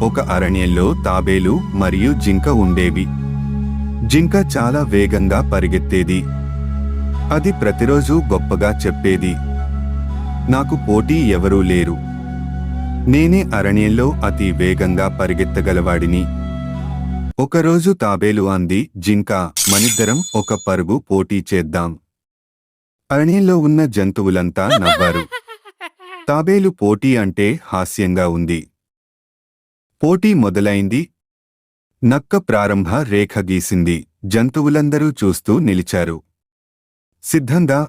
ఒక అరణ్యంలో తాబేలు మరియు జింక ఉండేవి. జింక చాలా వేగంగా పరిగెత్తేది. అది ప్రతిరోజు గొప్పగా చెప్పేది. నాకు పోటీ ఎవరూ లేరు. నేనే అరణ్యంలో అతి వేగంగా పరిగెత్తగలవాడిని. ఒకరోజు తాబేలు అంది జింక మనిద్దరం ఒక పరుగు పోటీ చేద్దాం. అరణ్యంలో ఉన్న జంతువులంతా నవ్వారు. తాబేలు పోటీ అంటే హాస్యంగా ఉంది. పోటీ మొదలైంది. నక్క ప్రారంభ రేఖ గీసింది. జంతువులందరూ చూస్తూ నిలిచారు. సిద్ధంగా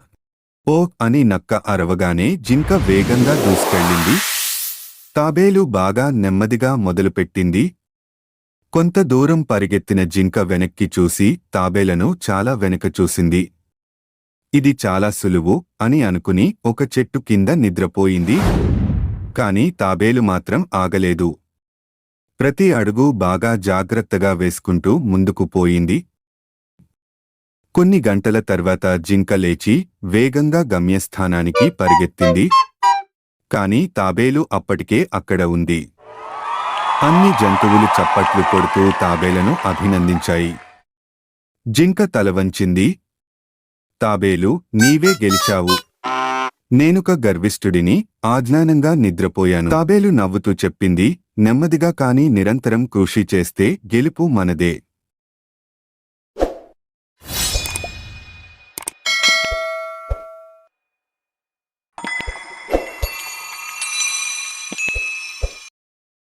ఓ అని నక్క అరవగానే జింక వేగంగా దూసుకెళ్ళింది. తాబేలు బాగా నెమ్మదిగా మొదలుపెట్టింది. కొంత దూరం పరిగెత్తిన జింక వెనక్కి చూసి తాబేలను చాలా వెనక చూసింది. ఇది చాలా సులువు అని అనుకుని ఒక చెట్టు కింద నిద్రపోయింది. కాని తాబేలు మాత్రం ఆగలేదు. ప్రతి అడుగు బాగా జాగ్రత్తగా వేసుకుంటూ ముందుకు పోయింది. కొన్ని గంటల తర్వాత జింక లేచి వేగంగా గమ్యస్థానానికి పరిగెత్తింది. కాని తాబేలు అప్పటికే అక్కడ ఉంది. అన్ని జంతువులు చప్పట్లు కొడుతూ తాబేలను అభినందించాయి. జింక తలవంచింది తాబేలు నీవే గెలిచావు. నేనుక గర్విష్ఠుడిని ఆజ్ఞానంగా నిద్రపోయాను. తాబేలు నవ్వుతూ చెప్పింది. నెమ్మదిగా కాని నిరంతరం కృషి చేస్తే గెలుపు మనదే.